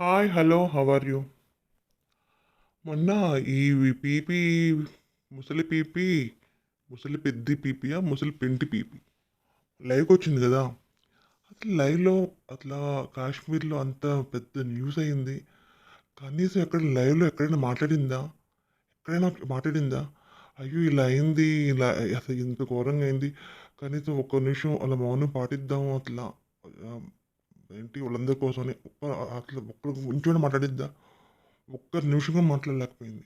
Hi hello how are you మొన్న ఈ PP ముసలి పీపీ ముసలి పెద్ది పీపీయా ముసలి పెంటి పీపీ? లైవ్కి వచ్చింది కదా. అసలు లైవ్లో అట్లా కాశ్మీర్లో అంత పెద్ద న్యూస్ అయింది. కనీసం ఎక్కడ లైవ్లో ఎక్కడైనా మాట్లాడిందా? ఎక్కడైనా మాట్లాడిందా? అయ్యో ఇలా అయింది ఇలా అసలు ఇంత ఘోరంగా అయింది. కనీసం ఒక్క నిమిషం అలా మౌనం పాటిద్దాం అట్లా. ఏంటి వాళ్ళందరి కోసమని అట్లా ఒక్క కొంచెం మాట్లాడిద్దా? ఒక్క నిమిషంగా మాట్లాడలేకపోయింది.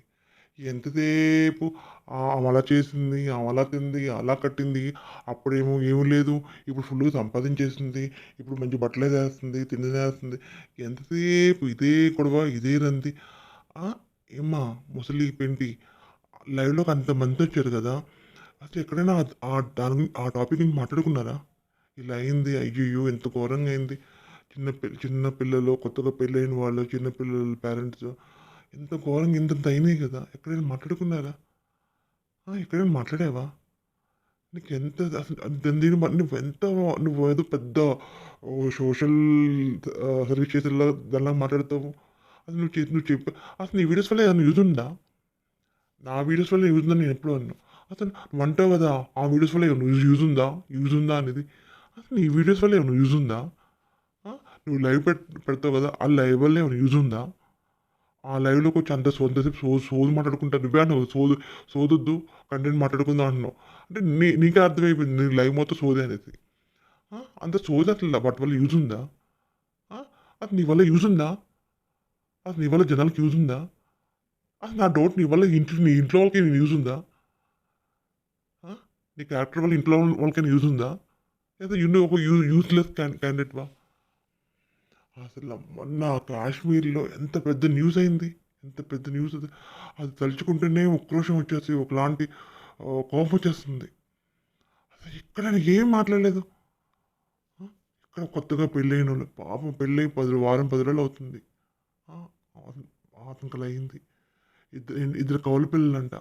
ఎంతసేపు ఆమె అలా చేసింది ఆమె అలా తింది అలా కట్టింది అప్పుడేమో ఏమీ లేదు ఇప్పుడు ఫుల్గా సంపాదించేసింది ఇప్పుడు మంచి బట్టలే వేస్తుంది తిండి వేస్తుంది. ఎంతసేపు ఇదే గొడవ ఇదే రంది ఏమ్మా ముసలి పెంటి లైవ్లోకి అంతమంది వచ్చారు కదా. అసలు ఎక్కడైనా ఆ- దాని ఆ టాపిక్ గురించి మాట్లాడుకున్నారా? ఇలా అయింది అయ్యో ఎంత ఘోరంగా అయింది. చిన్న పిల్ల చిన్న పిల్లలు కొత్తగా పెళ్ళైన వాళ్ళు చిన్నపిల్లలు పేరెంట్స్ ఎంత ఘోరంగా ఇంత అయినాయి కదా? ఎక్కడైనా మాట్లాడుకున్నారా? ఎక్కడైనా మాట్లాడావా? నీకు ఎంత అసలు దీని నువ్వు ఎంత నువ్వు ఏదో పెద్ద సోషల్ సర్వీస్ చేసేలా దానిలా మాట్లాడతావు? అది నువ్వు చేతి నువ్వు చెప్పు. అసలు నీ వీడియోస్ వల్ల ఏమైనా యూజ్ ఉందా? నా వీడియోస్ వల్ల యూజ్ ఉందని నేను ఎప్పుడు అన్నాను అసలు నువ్వు అంటావు కదా ఆ వీడియోస్ వల్ల ఏమైనా యూజ్ యూజ్ ఉందా? యూజ్ ఉందా అనేది. అసలు నీ వీడియోస్ వల్ల ఏమైనా యూజ్ ఉందా? నువ్వు లైవ్ పెట్ పెడతావు కదా ఆ లైవ్ వల్ల ఏమైనా యూజ్ ఉందా? ఆ లైవ్లోకి వచ్చి అంత సోంతసేపు సో సోదు మాట్లాడుకుంటా నువ్వే అన్నావు సోదు సోదొద్దు కంటెంట్ మాట్లాడుకుందాం అంటున్నావు అంటే నీ నీకే అర్థమైపోయింది నీ లైవ్ మొత్తం సోదే అనేది. అంత సోది అట్లా వాటి వల్ల యూజ్ ఉందా? అది నీ వల్ల యూజ్ ఉందా? అసలు నీ వల్ల జనాలకు యూజ్ ఉందా? అసలు నా డౌట్ నీ వల్ల ఇంట్లో నీ ఇంట్లో వాళ్ళకి యూజ్ ఉందా? నీ క్యారెక్టర్ వల్ల ఇంట్లో వాళ్ళకైనా యూజ్ ఉందా? లేదా యూని ఒక యూ యూస్లెస్ క్యాండిడేట్ వా? అసలు మొన్న కాశ్మీర్లో ఎంత పెద్ద న్యూస్ అయింది? ఎంత పెద్ద న్యూస్ అది? అది తలుచుకుంటేనే ఉక్రోషం వచ్చేసి ఒకలాంటి కోపం వచ్చేస్తుంది. అసలు ఇక్కడ ఏం మాట్లాడలేదు? ఇక్కడ కొత్తగా పెళ్ళైన వాళ్ళు పాపం పెళ్ళై పది వారం పది రోజులు అవుతుంది. ఆతంకలు అయింది ఇద్దరు ఇద్దరు కౌలు పిల్లలంట.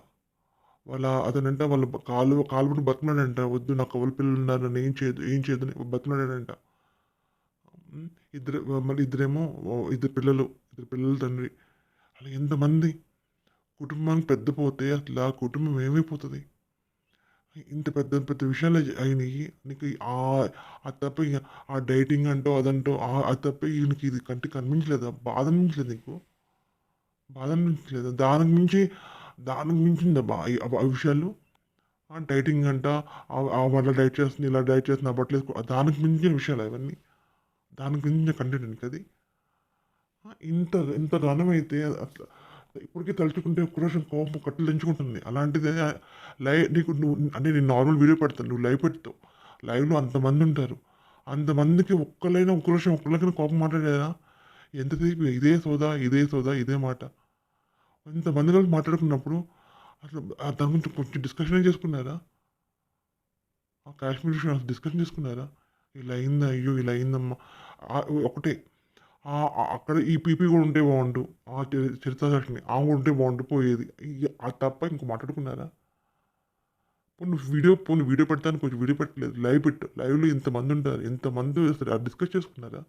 వాళ్ళ అతనంట వాళ్ళ కాలు కాలు పట్టి బతున్నాడంట వద్దు నా కౌలు పిల్లలు ఉన్నారు నన్ను ఏం చేయదు ఏం చేయదు అని బతున్నాడంట ఇద్దరు మళ్ళీ ఇద్దరేమో ఇద్దరు పిల్లలు ఇద్దరు పిల్లల తండ్రి. అలా ఎంతమంది కుటుంబానికి పెద్ద పోతే అట్లా ఆ కుటుంబం ఏమైపోతుంది? ఇంత పెద్ద పెద్ద విషయాలు అయినాయి. నీకు ఆ ఆ తప్ప ఇక ఆ డైటింగ్ అంటూ అదంటో ఆ- అది తప్ప నీకు ఇది కంటికి కనిపించలేదా? బాధ అనిపించలేదు నీకు? బాధ అనిపించలేదు? దానికి మించి దానికి మించిందా బా ఆ విషయాలు? ఆ డైటింగ్ అంట వాళ్ళ డైట్ చేస్తుంది ఇలా డైట్ చేస్తుంది ఆ బట్టలు దానికి మించిన విషయాలు అవన్నీ దాని గురించి కంటెంట్ ఉంటుంది అది ఇంత ఇంత ఘనమైతే అట్లా ఇప్పటికీ తలుచుకుంటే ఒక్క కోపం కట్టలు తెంచుకుంటుంది అలాంటిది లైవ్ నీకు నువ్వు అంటే నేను నార్మల్ వీడియో పెడతాను నువ్వు లైవ్ పెడతావు. లైవ్లో అంతమంది ఉంటారు. అంతమందికి ఒక్కలైనా ఒక్క ఒక్కరికైనా కోపం మాట్లాడేదా? ఎంతసేపు ఇదే సోదా ఇదే సోదా ఇదే మాట. ఇంతమంది కలిసి మాట్లాడుకున్నప్పుడు అసలు దాని గురించి కొంచెం డిస్కషన్ చేసుకున్నారా? కాశ్మీర్ విషయం అసలు డిస్కషన్ చేసుకున్నారా? ఇలా అయిందా అయ్యో ఇలా అయిందమ్మా. ఒకటే. అక్కడ ఈ పీపీ కూడా ఉంటే బాగుండు. ఆ చరిత్ర సాక్షిని ఆ కూడా ఉంటే బాగుండు పోయేది. తప్ప ఇంకో మాట్లాడుకున్నారా? పోను వీడియో పోను వీడియో పెడతాను కొంచెం వీడియో పెట్టలేదు. లైవ్ పెట్టు. లైవ్లో ఇంతమంది ఉంటారు. ఎంతమంది అసలు డిస్కస్ చేసుకున్నారా?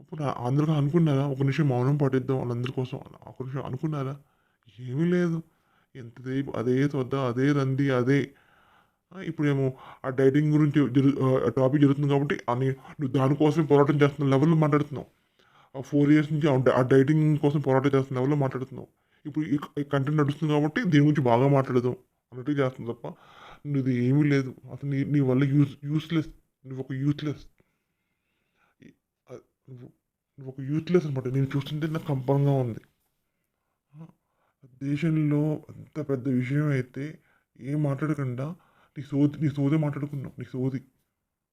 అప్పుడు అందరూ అనుకున్నారా? ఒక నిమిషం మౌనం పాటిద్దాం వాళ్ళందరి కోసం. ఒక నిమిషం అనుకున్నారా? ఏమీ లేదు. ఎంత అదే సొద్ద అదే రంది అదే ఇప్పుడేమో ఆ డైటింగ్ గురించి జరు ఆ టాపిక్ జరుగుతుంది కాబట్టి అని నువ్వు దానికోసం పోరాటం చేస్తున్న లెవెల్లో మాట్లాడుతున్నావు ఆ ఫోర్ ఇయర్స్ నుంచి ఆ డైటింగ్ కోసం పోరాటం చేస్తున్న లెవెల్లో మాట్లాడుతున్నావు ఇప్పుడు ఈ కంటెంట్ నడుస్తుంది కాబట్టి దీని గురించి బాగా మాట్లాడదాం అన్నట్టు చేస్తుంది తప్ప నువ్వు ఏమీ లేదు. అసలు నీ నీ వల్ల యూస్ యూస్లెస్ నువ్వు ఒక యూస్లెస్ నువ్వు ఒక యూత్లెస్ అనమాట నేను చూస్తుంటే నాకు కంపంగా ఉంది. దేశంలో అంత పెద్ద విషయం అయితే ఏం మాట్లాడకుండా నీ సోది నీ సోదే మాట్లాడుకున్నావు నీ సోది.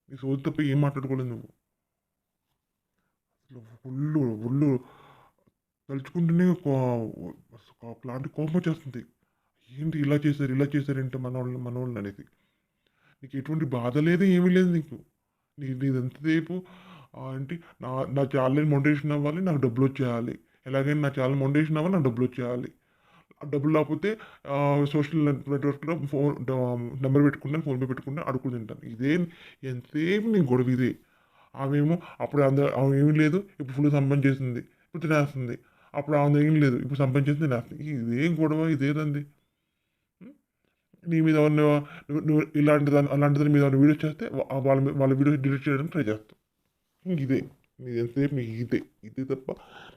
నీ సోది తప్ప ఏం మాట్లాడుకోలేదు నువ్వు. అసలు ఒళ్ళు ఒళ్ళు తలుచుకుంటేనే అలాంటి కోపం వచ్చేస్తుంది. ఏంటి ఇలా చేశారు ఇలా చేశారు ఏంటి మన వాళ్ళు మన వాళ్ళు అనేది నీకు ఎటువంటి బాధ లేదు ఏమీ లేదు నీకు. నీ నీదంతసేపు ఏంటి నా నా ఛానల్ మోటివేషన్ అవ్వాలి నాకు డబ్బులు వచ్చేయాలి. ఎలాగైనా నా ఛానల్ మోటివేషన్ అవ్వాలి నాకు డబ్బులు వచ్చేయాలి. డబ్బులు లేకపోతే సోషల్ నెట్వర్క్లో ఫోన్ నెంబర్ పెట్టుకుంటాను ఫోన్పే పెట్టుకుంటాను అడుగులు తింటాను. ఇదే ఎంతసేపు నీ గొడవ ఇదే. ఆమెమో అప్పుడు అందరూ ఆమె ఏమీ లేదు ఇప్పుడు ఫుల్ సంబంధం చేసింది ఇప్పుడు తినేస్తుంది. అప్పుడు ఆమె ఏం లేదు ఇప్పుడు సంపాదించేసి తినేస్తుంది. ఇదేం గొడవ ఇదేదండి నీ మీద ఉన్న నువ్వు ఇలాంటి దాని అలాంటి దాని మీద వీడియో చేస్తే వాళ్ళ వాళ్ళ వీడియో డిలీట్ చేయడానికి ట్రై చేస్తాం. ఇదే. నీది ఎంతసేపు నీకు ఇదే. ఇదే తప్ప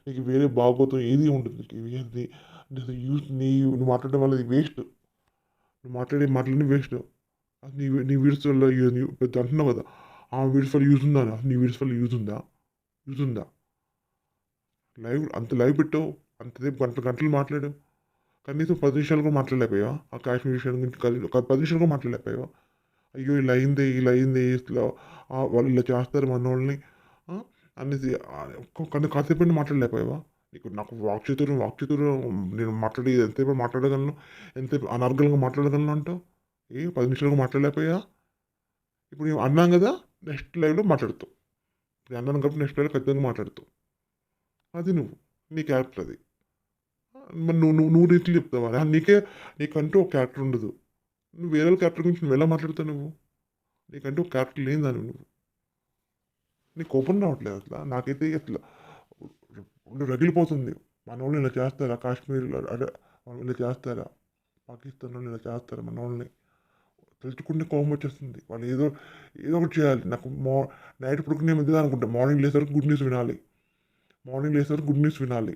నీకు వేరే బాగోతం ఏది ఉంటుంది నీకు ఏది యూస్ నీ నువ్వు మాట్లాడడం వల్ల ఇది వేస్ట్ నువ్వు మాట్లాడే మాటలన్నీ వేస్ట్ నీ నీ వీడియోస్ వల్ల పెద్ద అంటున్నావు కదా. ఆ వీడియోస్ వల్ల యూజ్ ఉందా? నీ వీడియోస్ వల్ల యూజ్ ఉందా? యూజ్ ఉందా? లైవ్ అంత లైవ్ పెట్టావు? అంతసేపు గంట గంటలు మాట్లాడు కనీసం పది నిమిషాలు కూడా మాట్లాడలేకపోయావా? ఆ కాశ్మీర్ విషయం గురించి పది నిమిషాలు కూడా మాట్లాడలేకపోయావా? అయ్యో ఇలా అయింది ఇలా అయింది ఇట్లా వాళ్ళు ఇలా చేస్తారు మన వాళ్ళని ఆ, అనేసి కాసేపు మాట్లాడలేకపోయావా? నీకు నాకు వాక్చతురం వాక్చతురం నేను మాట్లాడి ఎంతసేపు మాట్లాడగలను? ఎంతసేపు అనర్గలంగా మాట్లాడగలను అంటావు? ఏ పది నిమిషాలుగా మాట్లాడలేకపోయా ఇప్పుడు నేను అన్నాం కదా నెక్స్ట్ లైవ్లో మాట్లాడుతావు. ఇప్పుడు అన్నాను కాబట్టి నెక్స్ట్ లైవ్లో ఖచ్చితంగా మాట్లాడుతావు. అది నువ్వు నీ క్యారెక్టర్ అది. మరి నువ్వు నువ్వు నువ్వు రీతిలో చెప్తావా? నీకే నీకంటూ ఒక క్యారెక్టర్ ఉండదు. నువ్వు వేరే వాళ్ళ క్యారెక్టర్ గురించి నువ్వు ఎలా మాట్లాడతావు నువ్వు? నీకంటూ ఒక క్యారెక్టర్ లేని దాన్ని నువ్వు. నీ కోపం రావట్లేదు అట్లా నాకైతే అట్లా ఒళ్ళు రగిలిపోతుంది. మన వాళ్ళు ఇలా చేస్తారా? కాశ్మీర్లో అదే వాళ్ళు ఇలా చేస్తారా? పాకిస్తాన్ వాళ్ళు ఇలా చేస్తారా మన వాళ్ళని తలుచుకుంటే కోపం వచ్చేస్తుంది. వాళ్ళు ఏదో ఏదో ఒకటి చేయాలి. నాకు మా నైట్ పడుకునే మధ్య అనుకుంటా. మార్నింగ్ లేసరికి గుడ్ న్యూస్ వినాలి. మార్నింగ్ లేసరికి గుడ్ న్యూస్ వినాలి.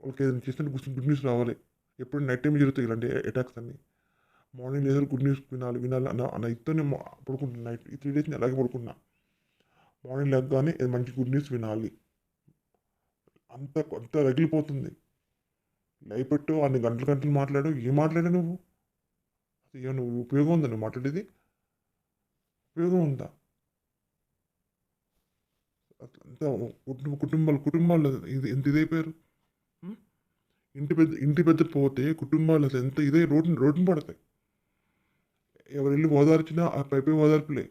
వాళ్ళకి ఏదైనా చేస్తే గుడ్ న్యూస్ రావాలి. ఎప్పుడు నైట్ టైం జరుగుతాయి ఇలాంటి అటాక్స్ అన్ని. మార్నింగ్ లేసరికి గుడ్ న్యూస్ వినాలి వినాలి అన్న అన్న ఇతనే పడుకుంటున్నా. నైట్ ఈ త్రీ డేస్ నేను అలాగే పడుకున్నా. మార్నింగ్ లేకగానే మంచి గుడ్ న్యూస్ వినాలి. అంత అంత రగిలిపోతుంది. లైవ్ పెట్టు అన్ని గంటలు గంటలు మాట్లాడు ఏం మాట్లాడా నువ్వు? అది ఏమైనా నువ్వు ఉపయోగం ఉందా నువ్వు మాట్లాడేది? ఉపయోగం ఉందా? అట్లా అంతా కుటుంబ కుటుంబాలు కుటుంబాలు ఇది ఎంత ఇదైపోయారు? ఇంటి పెద్ద ఇంటి పెద్ద పోతే కుటుంబాలు అసలు ఎంత ఇదే రోడ్డు రోడ్డున పడతాయి. ఎవరు వెళ్ళి ఓదార్చినా ఆ పైపై ఓదార్పులే.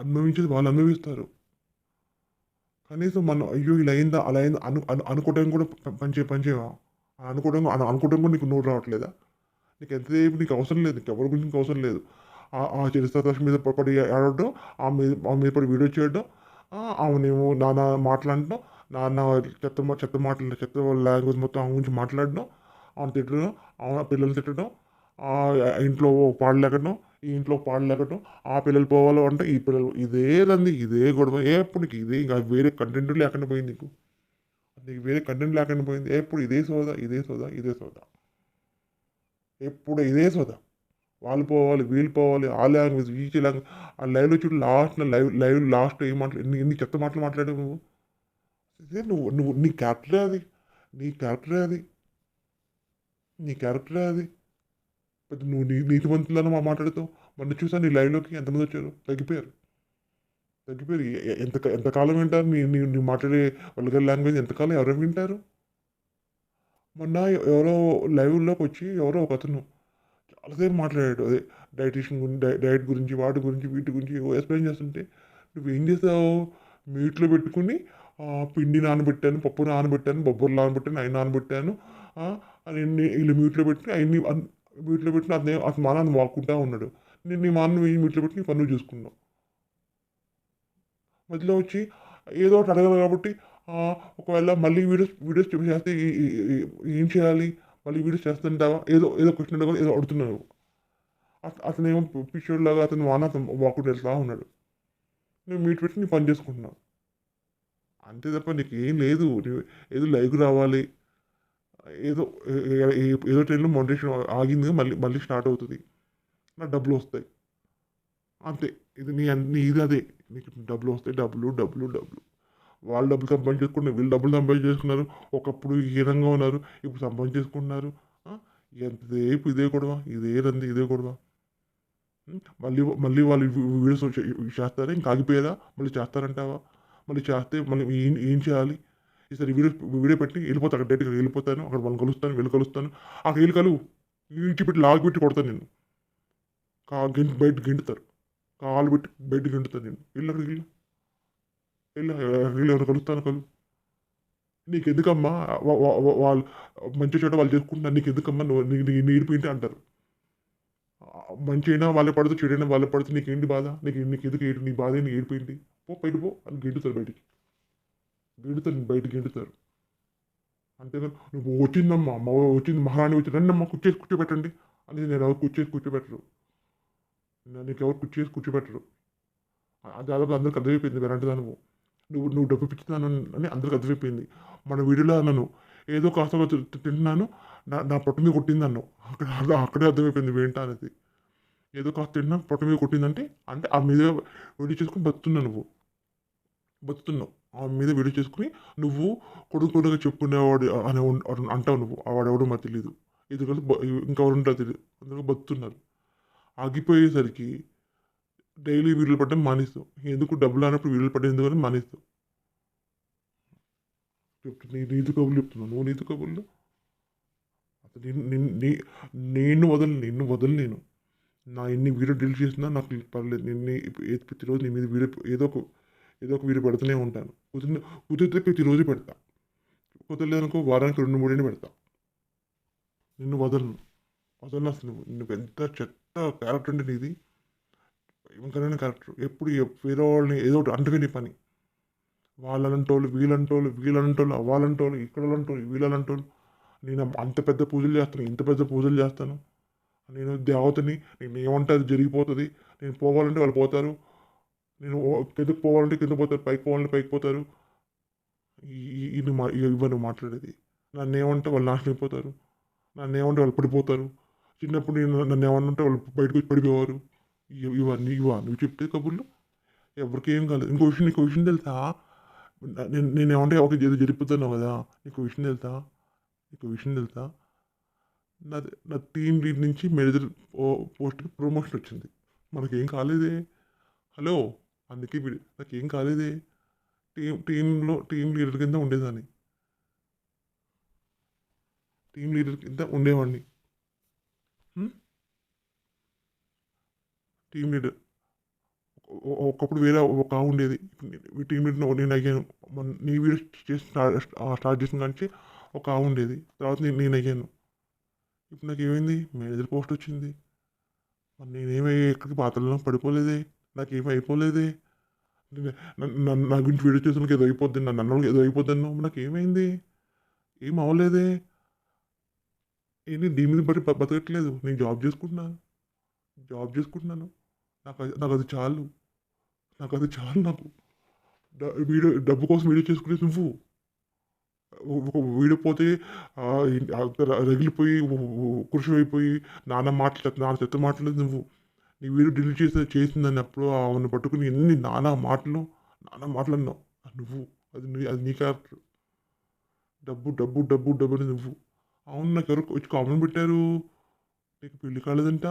అనుభవించేది వాళ్ళు అనుభవిస్తారు. కనీసం మనం అయ్యో ఇలా అయిందా అలా అయిందా అను అను అనుకోవడం కూడా ప- పనిచే పనిచేయవా అనుకోవడం అనుకోవడం కూడా నీకు నోరు రావట్లేదా? నీకు ఎంతసేపు నీకు అవసరం లేదు నీకు ఎవరి గురించి నీకు అవసరం లేదు. ఆ- ఆ చరిత్ర మీద పడి ఆడడం ఆ మీద ఆ మీద పడి వీడియో చేయడం అవునేమో నాన్న మాట్లాడడం నాన్న చెత్త మా- చెత్త మాట్లాడ చెత్త లాంగ్వేజ్ మొత్తం ఆమె గురించి మాట్లాడడం ఆమె తిట్టడం ఆమె పిల్లలు తిట్టడం ఆ ఇంట్లో పాడలేకడం ఈ ఇంట్లో పాడలేకడం ఆ పిల్లలు పోవాలో అంటే ఈ పిల్లలు ఇదేదండి ఇదే గొడవ. ఎప్పుడు నీకు ఇదే ఇంకా వేరే కంటెంట్ లేకుండా పోయింది నీకు? నీకు వేరే కంటెంట్ లేకుండా పోయింది. ఎప్పుడు ఇదే సోదా ఇదే సోదా ఇదే సోదా? ఎప్పుడు ఇదే సోదా? వాళ్ళు పోవాలి వీళ్ళు పోవాలి ఆ లాంగ్వేజ్ ఈ లాంగ్వేజ్ ఆ లైవ్లో చూడు లాస్ట్ లైవ్ లైవ్ లాస్ట్ ఏం మాట్లా ఎన్ని ఎన్ని చెత్త మాటలు మాట్లాడావు నువ్వు? ఇదే నువ్వు నువ్వు నీ క్యారెక్టరే అది? నీ క్యారెక్టరే అది? నీ క్యారెక్టరే అది? పెద్ద నువ్వు నీ నీతివంతులను మా మాట్లాడుతావు మొన్న చూసా నీ లైవ్లోకి ఎంతమంది వచ్చారు? తగ్గిపోయారు. తగ్గిపోయారు. ఎంత ఎంతకాలం వింటారు? నీ నీ నీ మాట్లాడే వల్గర్ లాంగ్వేజ్ ఎంతకాలం ఎవరు వింటారు? మొన్న ఎవరో లైవ్లోకి వచ్చి ఎవరో ఒక అతను చాలాసేపు మాట్లాడాడు. అదే డైటీషియన్ గురించి డై- డైట్ గురించి వాటి గురించి వీటి గురించి ఎక్స్ప్లెయిన్ చేస్తుంటే నువ్వేం చేసావు మీట్లో పెట్టుకుని పిండి నానబెట్టాను పప్పు నానబెట్టాను బొబ్బర్లు నానబెట్టాను అవి నానబెట్టాను ఆ, వీళ్ళు మ్యూట్లో పెట్టి అవన్నీ వీటిలో పెట్టిన అతను అతను మా నాన్న వాక్కుంటా ఉన్నాడు. నేను నీ మా వీటిలో పెట్టి నీ పనులు చూసుకున్నావు మధ్యలో వచ్చి ఏదో ఒకటి అడగాలి కాబట్టి ఒకవేళ మళ్ళీ వీడియోస్ వీడియోస్ చేస్తే ఏం చేయాలి? మళ్ళీ వీడియోస్ చేస్తుంటావా ఏదో ఏదో క్వశ్చన్ అడగాలి ఏదో అడుగుతున్నావు అతను అతనేమో పిచ్చోడ్ లాగా అతను వాన అతను వాకుడు వెళ్తా ఉన్నాడు. నువ్వు మీట్ పెట్టి నీ పని చేసుకుంటున్నావు. అంతే తప్ప నీకు ఏం లేదు. ఏదో లైవ్ రావాలి. ఏదో ఏ- ఏదో ట్రైన్లో మోటివేషన్ ఆగింది మళ్ళీ మళ్ళీ స్టార్ట్ అవుతుంది. నా డబ్బులు వస్తాయి. అంతే. ఇది నీ అన్ని నీ ఇది అదే. నీకు డబ్బులు వస్తాయి. డబ్బులు డబ్బులు డబ్బులు. వాళ్ళు డబ్బులు సంపాదించేసుకున్నారు వీళ్ళు డబ్బులు సంపాదించేసుకున్నారు ఒకప్పుడు హీనంగా ఉన్నారు. ఇప్పుడు సంపాదన చేసుకుంటున్నారు. ఎంతసేపు ఇదే గొడవ ఇదే రంది ఇదే గొడవ. మళ్ళీ మళ్ళీ వాళ్ళు వీడియోస్ చేస్తారా? ఇంకా ఆగిపోయేదా? మళ్ళీ చేస్తారంటావా? మళ్ళీ చేస్తే మనం ఏం ఏం చేయాలి? ఈసారి వీడియో వీడియో పెట్టి వెళ్ళిపోతాను అక్కడ డైరెక్ట్గా వెళ్ళిపోతాను అక్కడ వాళ్ళని కలుస్తాను వీళ్ళు కలుస్తాను. ఆ వీళ్ళు కలువు ఇంటి పెట్టి లాగి పెట్టి కొడతాను నేను. కా బయట గెంటుతారు. కాలు పెట్టి బయట గెంటుతాను నేను. వెళ్ళు అక్కడికి వెళ్ళి వీళ్ళు కలుస్తాను కలు. నీకు ఎందుకమ్మా వాళ్ళు మంచి చోట వాళ్ళు చేసుకుంటున్నారు. నీకు ఎందుకమ్మా నువ్వు నీ నీ నీడిపోయింటే అంటారు. మంచి అయినా వాళ్ళే పడుతూ చెడైనా వాళ్ళే పడుతూ నీకు ఏంటి బాధ? నీకు నీకు ఎందుకు ఏడు నీ బాధ? నీకు ఏడిపోయింది పో బయట పో. అని గెంటుతారు బయటికి. గిండుతారు బయట గిండుతారు అంతేగాని నువ్వు వచ్చిందమ్మా అమ్మ వచ్చింది మహారాణి వచ్చి రండి అమ్మ కుర్చేసి కూర్చోబెట్టండి అని నేను ఎవరు కుర్చేసి కూర్చోబెట్టరు. నీకు ఎవరు కుర్చేసి కూర్చోబెట్టరు. అది దాదాపు అందరికి అర్థమైపోయింది వెరంటదా నువ్వు. నువ్వు నువ్వు డబ్బు పిచ్చుతాను అని అందరికి అర్థమైపోయింది. మన వీడియోలో అన్నాను ఏదో కాస్త తింటున్నాను నా నా పొట్ట మీద కొట్టింది అన్నావు. అక్కడ అక్కడ- అక్కడే అర్థమైపోయింది ఏంటా అనేది. ఏదో కాస్త తింటున్నా పొట్ట మీద కొట్టిందంటే అంటే ఆ మీద వీడియో చేసుకుని బతుకుతున్నావు నువ్వు. బతుకుతున్నావు. ఆ మీద వీడియో చేసుకుని నువ్వు కొడుకు చెప్పుకునేవాడు అనే అంటావు నువ్వు. వాడెవడో మాకు తెలియదు ఇది కలిసి తెలియదు అందరూ బతుకుతున్నారు. ఆగిపోయేసరికి డైలీ వీడియోలు పడ్డం మానేస్తావు ఎందుకు డబ్బులు అన్నప్పుడు వీడియోలు పడ్డం ఎందుకని మానేస్తావు చెప్తున్నా నీ నీతి కబుర్లు చెప్తున్నావు నువ్వు నీతి కబుర్లు? అసలు నేను వదలు నిన్ను వదలను నేను. నా ఎన్ని వీడియో డిలీట్ చేసినా నాకు పర్లేదు. నిన్ను ప్రతిరోజు నీ మీద వీడియో ఏదో ఒక ఏదో ఒక వీడియో పెడుతూనే ఉంటాను. కుదిరిన కుదిరితే ప్రతిరోజు పెడతా. కుదరలేదనుకో వారానికి రెండు మూడైనా పెడతా. నిన్ను వదలను. వదలను అసలు నిన్ను ఎంత చెత్త క్యారెక్టర్ అంటే నీది. భయంకరమైన క్యారెక్టర్ ఎప్పుడు వేరే వాళ్ళని ఏదో ఒకటి అంటుకునే పని. వాళ్ళంటోళ్ళు వీళ్ళంటోళ్ళు వీళ్ళంటోళ్ళు వాళ్ళంటోళ్ళు ఇక్కడ వీళ్ళంటోళ్ళు నేను అంత పెద్ద పూజలు చేస్తాను ఇంత పెద్ద పూజలు చేస్తాను. నేను దేవతని నేను ఏమంటే అది జరిగిపోతుంది. నేను పోవాలంటే వాళ్ళు పోతారు. నేను కిందకు కిందకి పోవాలంటే కింద పోతారు పైకి పోవాలంటే పైకి పోతారు. ఇది మా ఇవన్నీ మాట్లాడేది. నన్ను ఏమంటే వాళ్ళు నాశనం అయిపోతారు. నన్ను ఏమంటే వాళ్ళు పడిపోతారు. చిన్నప్పుడు నేను నన్ను ఏమన్నంటే వాళ్ళు బయటకు వచ్చి పడిపోయేవారు ఇవన్నీ ఇవా నువ్వు చెప్తే కబుర్లు. ఎవరికి ఏం కాలేదు. ఇంకో విషయం నీకు విషయం తెలుసా? నేను నేను ఏమంటే ఒక ఏదో కదా నీకు విషయం తెలుసా? నీకు విషయం తెలుసా? నా నా టీమ్ లీడ్ నుంచి మేనేజర్ పోస్ట్కి ప్రమోషన్ వచ్చింది. మనకేం కాలేదే? హలో? అందుకే వీడు నాకేం కాలేదే. టీం టీంలో టీం లీడర్ కింద ఉండేదాన్ని. టీం లీడర్ కింద ఉండేవాడిని. Team leader. ఒ- ఒకప్పుడు వేరే ఒక ఆవు ఉండేది. ఇప్పుడు టీం లీడర్ నేను అయ్యాను. నీ వీడియో చేసి స్టార్ట్ చేసిన కానీ ఒక ఉండేది. తర్వాత నేను నేను అయ్యాను. ఇప్పుడు నాకు ఏమైంది మేనేజర్ పోస్ట్ వచ్చింది. మరి నేనేమి ఎక్కడికి పాత్రలో పడిపోలేదే. నాకు అయిపోలేదే నేను- నా గురించి వీడియో చేసిన ఏదో అయిపోద్ది నన్ను అన్నోళ్ళకి ఏదో అయిపోద్ది నాకు ఏమైంది ఏం అవ్వలేదే ఏంటి దీని మీద బట్టి బతకట్లేదు నేను జాబ్ చేసుకుంటున్నాను జాబ్ చేసుకుంటున్నాను నాకు అది- నాకు అది చాలు నాకు అది చాలు నాకు వీడియో డబ్బు కోసం వీడియో చేసుకునే నువ్వు ఒక వీడియో పోతే రగిలిపోయి కృషి అయిపోయి నాన్న మాట్లాడు నాన్న చెత్త మాట్లాడలేదు నువ్వు నీ వీడియో డిలీట్ చేసి చేసిందని అప్పుడు ఆమెను పట్టుకుని ఎన్ని నానా మాటలు నానా మాటలు అన్నావు. నువ్వు అది నీ అది నీ క్యారెక్టర్ డబ్బు డబ్బు డబ్బు డబ్బు అని నువ్వు. అవును నాకు ఎవరు వచ్చి కామెంట్ పెట్టారు? నీకు పెళ్ళి కాలేదంట?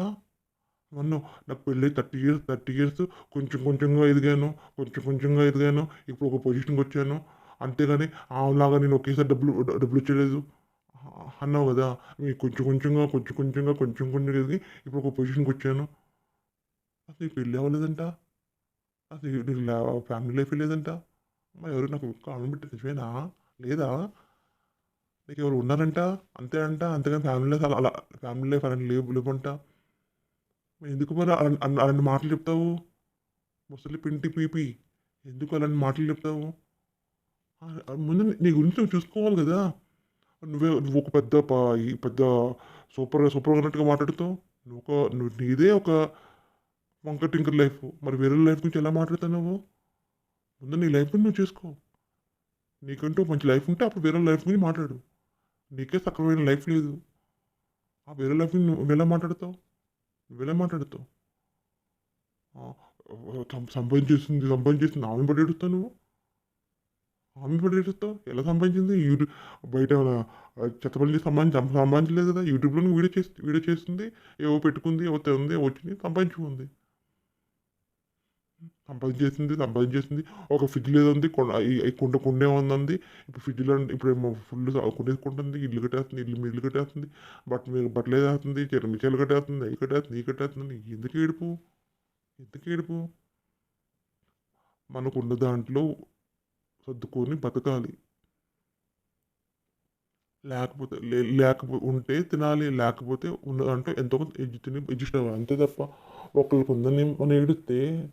అన్నావు. నాకు పెళ్ళి థర్టీ ఇయర్స్ థర్టీ ఇయర్స్ కొంచెం కొంచెంగా ఎదిగాను కొంచెం కొంచెంగా ఎదిగాను ఇప్పుడు ఒక పొజిషన్కి వచ్చాను. అంతేగాని ఆమెలాగా నేను ఒకేసారి డబ్బులు డబ్బులు ఇచ్చలేదు. అన్నావు కదా. మీ కొంచెం కొంచెంగా కొంచెం కొంచెంగా కొంచెం కొంచెం ఎదిగి ఇప్పుడు ఒక పొజిషన్కి వచ్చాను. అసలు నీకు పెళ్ళి అవ్వలేదంట. అసలు నీకు ఫ్యామిలీ లైఫ్ లేదంట. మరి ఎవరు నాకు కామెంట్ పెట్టి నిజమేనా లేదా? నీకు ఎవరు ఉన్నారంట? అంతే అంట. అంతేగాని ఫ్యామిలీ లైఫ్ అలా అలా ఫ్యామిలీ లైఫ్ అలాంటి లేవు లేవంట. ఎందుకు మరి అలాంటి మాటలు చెప్తావు? ముసలి పింటి పీపి. ఎందుకు అలాంటి మాటలు చెప్తావు? ముందు నీ- గురించి నువ్వు చూసుకోవాలి కదా. నువ్వే నువ్వు ఒక పెద్ద ప- ఈ పెద్ద సూపర్ సూపర్ ఉన్నట్టుగా మాట్లాడుతావు. నువ్వు ఒక నువ్వు నీదే ఒక వంక టింకర్ లైఫ్. మరి వేరే లైఫ్ గురించి ఎలా మాట్లాడుతున్నావు ముందు నీ లైఫ్ నువ్వు చేసుకో. నీకంటూ మంచి లైఫ్ ఉంటే అప్పుడు వేరే లైఫ్ గురించి మాట్లాడు. నీకే సక్రమైన లైఫ్ లేదు. ఆ వేరే లైఫ్ నువ్వు ఎలా మాట్లాడతావు? నువ్వు ఎలా మాట్లాడతావు? సంపాదించేసింది సంపాదించేసింది ఆమె పడి ఏడుస్తావు నువ్వు? ఆమె పడి ఏడుస్తావు? ఎలా సంపాదించింది? యూట్యూబ్ బయట చెత్తపల్లి సంబంధించి సంపాదించలేదు కదా? యూట్యూబ్లో వీడియో చేసి వీడియో చేస్తుంది ఏవో పెట్టుకుంది ఏవో ఉంది వచ్చింది సంపాదించుకుంది. సంపాదించేసింది సంపాదించేసింది ఒక ఫ్రిడ్జ్ లేదు ఉంది కొన- కుండ కుండే ఉందండి ఇప్పుడు ఫ్రిడ్జ్లో ఇప్పుడు ఏమో ఫుల్ కుండేసుకుంటుంది ఇల్లు కట్టేస్తుంది ఇల్లు మీ ఇల్లు కట్టేస్తుంది. బట్ట మీరు బట్టలు వేసేస్తుంది చీర కట్టేస్తుంది అవి కట్టేస్తుంది ఈ కట్టేస్తుంది. ఎందుకు ఏడుపు? ఎందుకు ఏడుపు? మనకున్న దాంట్లో సర్దుకొని బతకాలి. లేకపోతే లే- లేకపోతే ఉంటే తినాలి లేకపోతే ఉన్న దాంట్లో ఎంతో కొంత తిని అవ్వాలి అంతే తప్ప ఒకరికి ఉందని మనం ఏడిస్తే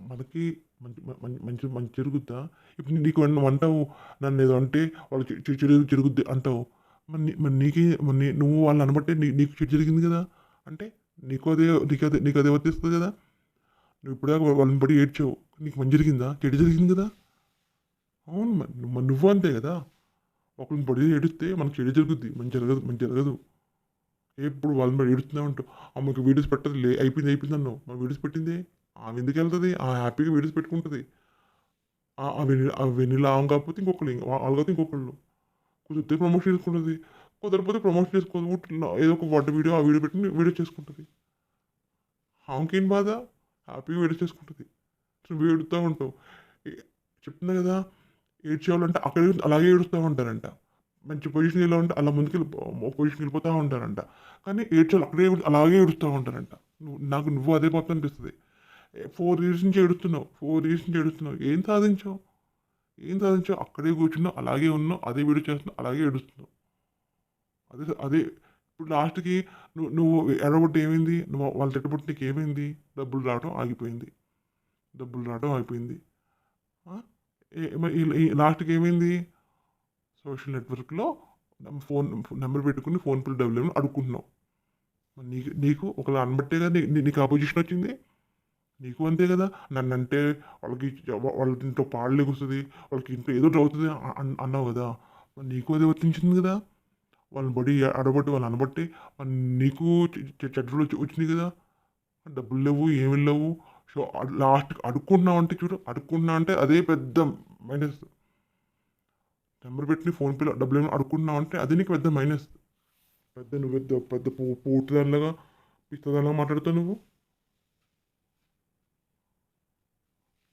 మనకి మంచి మంచి మంచి మంచి జరుగుద్దా? ఇప్పుడు నీకు నువ్వు అంటావు నన్ను ఏదో అంటే వాళ్ళు చె- చె- చెడు జరుగుద్ది అంటావు. మరి మరి నీకే మరి నువ్వు వాళ్ళని అనబట్టే నీ నీకు చెడు జరిగింది కదా? అంటే నీకు అదే నీకు అదే నీకు అదే వర్తిస్తుంది కదా? నువ్వు ఇప్పుడే వాళ్ళని బట్టి ఏడ్చావు. నీకు మంచి జరిగిందా? చెడు జరిగింది కదా? అవును మరి నువ్వు- అంతే కదా? ఒకరిని పడి ఏడిస్తే మనకు చెడు జరుగుద్ది. మంచి జరగదు మంచి జరగదు. ఎప్పుడు వాళ్ళని బట్టి ఏడుస్తున్నావు ఉంటావు అమ్మకి వీడియోస్ పెట్టదు లే అయిపోయింది అయిపోయింది అన్నావు. మరి వీడియోస్ పెట్టిందే? ఆమె ఎందుకు వెళ్తుంది ఆ హ్యాపీగా వీడియోస్ పెట్టుకుంటుంది. ఆ వెని ఆ వెనిలా ఆమె కాకపోతే ఇంకొకళ్ళు ఇంక- వాళ్ళు కాకపోతే ఇంకొకళ్ళు. కుదిరితే ప్రమోషన్ చేసుకుంటుంది. కుదరకపోతే ప్రమోషన్ చేసుకోదు. ఏదో ఒక వంట వీడియో ఆ వీడియో పెట్టి వీడియో చేసుకుంటుంది. ఆమెకేం బాధ? హ్యాపీగా వీడియో చేసుకుంటుంది. నువ్వు ఏడుతూ ఉంటావు. చెప్తుంది చెప్తున్నా కదా ఏడ్చేవాళ్ళంటే అక్కడ అలాగే ఏడుస్తూ ఉంటారంట. మంచి పొజిషన్ ఎలా ఉంటే అలా ముందుకు వెళ్ళి పొజిషన్ వెళ్ళిపోతూ ఉంటారంట. కానీ ఏడ్చేవాళ్ళు అక్కడే అలాగే ఏడుస్తూ ఉంటారంట. నువ్వు నాకు నువ్వు అదే పాపం అనిపిస్తుంది. ఫోర్ ఇయర్స్ నుంచి ఏడుస్తున్నావు. ఫోర్ ఇయర్స్ నుంచి ఏడుస్తున్నావు. ఏం సాధించావు? ఏం సాధించావు? అక్కడే కూర్చున్నావు అలాగే ఉన్నావు అదే వీడియో చేస్తున్నావు అలాగే ఏడుస్తున్నావు. అదే అదే ఇప్పుడు లాస్ట్కి నువ్వు నువ్వు ఎడబొట్టి ఏమైంది? నువ్వు వాళ్ళు తిట్టబొట్టి నీకు ఏమైంది? డబ్బులు రావడం ఆగిపోయింది. డబ్బులు రావడం ఆగిపోయింది. లాస్ట్కి ఏమైంది? సోషల్ నెట్వర్క్లో ఫోన్ నెంబర్ పెట్టుకుని ఫోన్ పే డబ్బులు అడుక్కుంటున్నావు. నీకు నీకు ఒకవేళ అనబట్టేగా కదా నీ- నీకు ఆపోజిషన్ వచ్చింది నీకు అంతే కదా? నన్ను అంటే వాళ్ళకి వాళ్ళ ఇంట్లో పాడలేక వస్తుంది వాళ్ళకి ఇంట్లో ఏదో అవుతుంది అన్నావు కదా? నీకు అదే వర్తించింది కదా? వాళ్ళని బడి అడబట్టి వాళ్ళని అనబట్టి నీకు చెడ్డలు వచ్చింది కదా? డబ్బులు లేవు ఏమి లేవు. సో లాస్ట్ అడుక్కుంటున్నావు అంటే చూడు అడుక్కుంటున్నావు అంటే అదే పెద్ద మైనస్ నెంబర్ పెట్టి ఫోన్పేలో డబ్బులు ఏమైనా అడుక్కుంటున్నావు అంటే అది నీకు పెద్ద మైనస్ పెద్ద నువ్వు పెద్ద పెద్ద పూ పూర్తిదానిలాగా పిస్తదానిలాగా మాట్లాడుతావు నువ్వు.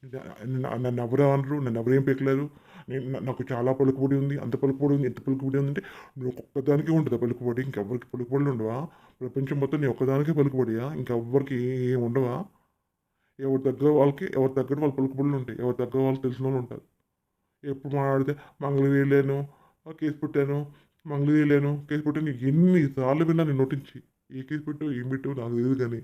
నన్ను- ఎవరు అనరు నన్ను ఎవరేం పెక్కలేరు నేను నాకు చాలా పలుకుబడి ఉంది అంత పలుకుబడి ఉంది ఎంత పలుకుబడి ఉంది అంటే నువ్వు ఒక్కదానికే ఉంటుంది పలుకుబడి? ఇంకెవ్వరికి పలుకుబడులు ఉండవా? ప్రపంచం మొత్తం నీ ఒక్కదానికే పలుకుబడియా? ఇంకెవ్వరికి ఏం ఉండవా? ఎవరి దగ్గర వాళ్ళకి ఎవరి దగ్గర వాళ్ళు పలుకుబడులు ఉంటాయి ఎవరి దగ్గర వాళ్ళు తెలిసిన వాళ్ళు ఉంటారు. ఎప్పుడు మాట్లాడితే మంగళ వేయలేను కేసు పెట్టాను మంగళ వేయలేను కేసు పెట్టాను ఎన్నిసార్లు విన్నా నేను నోటించి ఏ కేసు పెట్టావు ఏం పెట్టావు నాకు తెలియదు కానీ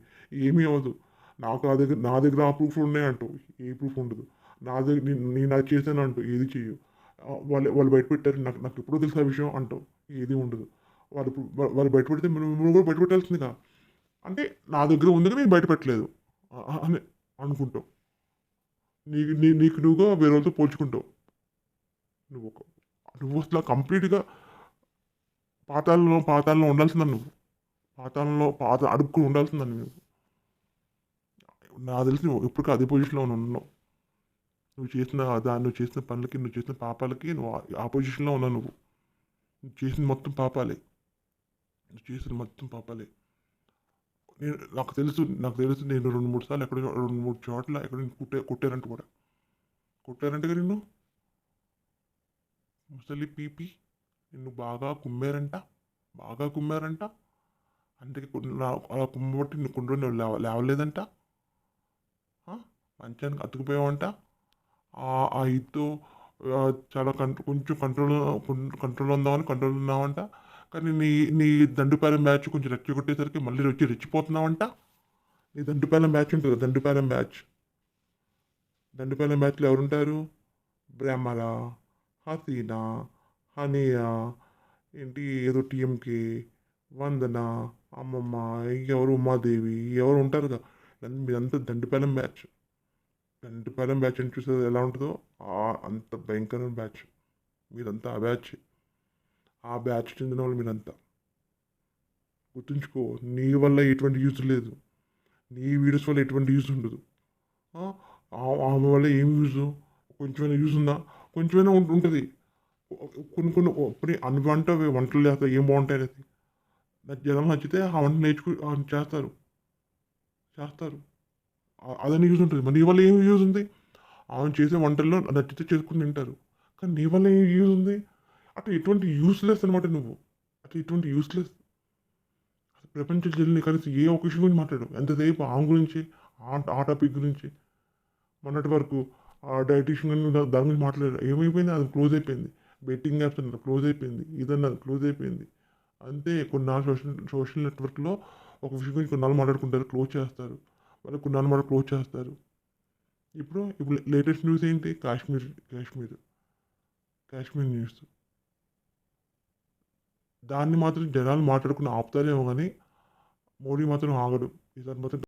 ఏమీ అవ్వదు. నాకు నా దగ్గర నా దగ్గర ఆ ప్రూఫ్లు ఉన్నాయి అంటూ ఏ ప్రూఫ్ ఉండదు. నా దగ్గర నేను- నేను అది చేశాను అంటూ ఏది చెయ్యు. వాళ్ళు వాళ్ళు బయట పెట్టారు నాకు నాకు ఎప్పుడో తెలుసు ఆ విషయం అంటావు ఏది ఉండదు. వాళ్ళు ఇప్పుడు- వాళ్ళు బయట పెడితే కూడా బయట పెట్టాల్సిందిగా. అంటే నా దగ్గర ఉంది కానీ నేను బయట పెట్టలేదు. అని అనుకుంటావు. నీకు నీ నీకు నువ్వుగా వేరే వాళ్ళతో పోల్చుకుంటావు. నువ్వు ఒక నువ్వు అసలు కంప్లీట్గా పాతాళంలో పాతాళంలో ఉండాల్సిందని నువ్వు? పాతాళంలో పాత అడుక్కుని ఉండాల్సిందని నువ్వు? నాకు తెలిసి నువ్వు ఎప్పటికీ అదే పొజిషన్లో ఉన్నావు. నువ్వు చేసిన దాన్ని నువ్వు చేసిన పనులకి నువ్వు చేసిన పాపాలకి నువ్వు ఆ- పొజిషన్లో ఉన్నావు నువ్వు. నువ్వు చేసిన మొత్తం పాపాలే. నువ్వు చేసిన మొత్తం పాపాలే. నేను నాకు తెలుసు నాకు తెలుసు నేను రెండు మూడు సార్లు ఎక్కడ రెండు మూడు చోట్ల ఎక్కడ కుట్టే కొట్టారంట కూడా. కొట్టారంట నిన్ను? ముసలి పీపి నిన్ను బాగా కుమ్మారంట బాగా కుమ్మారంట. అందుకే నా- అలా కుమ్మబట్టి నువ్వు కొన్ని రోజులు నువ్వు లేవ లేవలేదంట. మంచానికి అతుకుపోయామంట ఆ ఆ చాలా కంట్రో కొంచెం కంట్రోల్ కంట్రోల్ ఉందామని కంట్రోల్ ఉన్నామంట కానీ నీ నీ దండుపాలెం మ్యాచ్ కొంచెం రెచ్చి కొట్టేసరికి మళ్ళీ వచ్చి రెచ్చిపోతున్నావంట. నీ దండుపాలెం మ్యాచ్ ఉంటుంది కదా, దండుపాలెం బ్యాచ్ దండుపాలెం బ్యాచ్లో ఎవరుంటారు? బ్రహ్మల హసీనా హనియా ఏంటి ఏదో టీఎంకే వందన అమ్మమ్మ ఎవరు ఉమాదేవి ఎవరు ఉంటారు కదా. మీదంతా దండుపాలెం మ్యాచ్ దండుపాలెం బ్యాచ్ అని చూసేది ఎలా ఉంటుందో ఆ అంత భయంకరమైన బ్యాచ్. మీరంతా ఆ బ్యాచ్. ఆ బ్యాచ్ చెందిన వాళ్ళు మీరంతా. గుర్తుంచుకో నీ వల్ల ఎటువంటి యూజ్ లేదు. నీ వీడియోస్ వల్ల ఎటువంటి యూజ్ ఉండదు. ఆ, ఆమె వల్ల ఏం యూజ్? కొంచెమైనా యూజ్ ఉందా? కొంచెమైనా ఉంటుంది. కొన్ని కొన్ని ఇప్పుడు అన్ని వంట వంటలు చేస్తారు ఏం బాగుంటాయి అది నాకు జనం నచ్చితే ఆ వంట నేర్చుకు ఆ చేస్తారు. చేస్తారు. అదని యూజ్ ఉంటుంది. మరి నీ వల్ల ఏం యూజ్ ఉంది? ఆమె చేసే వంటల్లో నచ్చితే చేసుకుని తింటారు. కానీ నీ వల్ల ఏం యూజ్ ఉంది? అట్లా ఎటువంటి యూస్లెస్ అనమాట నువ్వు. అట్లా ఎటువంటి యూస్లెస్ ప్రపంచం జరిగిన కలిసి ఏ ఒక విషయం గురించి మాట్లాడు ఎంతసేపు ఆమె గురించి ఆ టాపిక్ గురించి మొన్నటి వరకు ఆ డైటీషియన్ దాని గురించి మాట్లాడారు ఏమైపోయింది? అది క్లోజ్ అయిపోయింది. బెట్టింగ్ యాప్స్ అన్నారు. క్లోజ్ అయిపోయింది. ఇదన్నారు. క్లోజ్ అయిపోయింది. అంతే. కొన్నాళ్ళు సోషల్ సోషల్ నెట్వర్క్లో ఒక విషయం గురించి కొన్నాళ్ళు మాట్లాడుకుంటారు. క్లోజ్ చేస్తారు. వాళ్ళు కొన్నాళ్ళు మాట క్లోజ్ చేస్తారు. ఇప్పుడు ఇప్పుడు లేటెస్ట్ న్యూస్ ఏంటి? కాశ్మీర్ కాశ్మీర్ కాశ్మీర్ న్యూస్. దాన్ని మాత్రం జనాలు మాట్లాడుకుని ఆపుతారేమో కానీ మోడీ మాత్రం ఆగడు. ఈసారి మాత్రం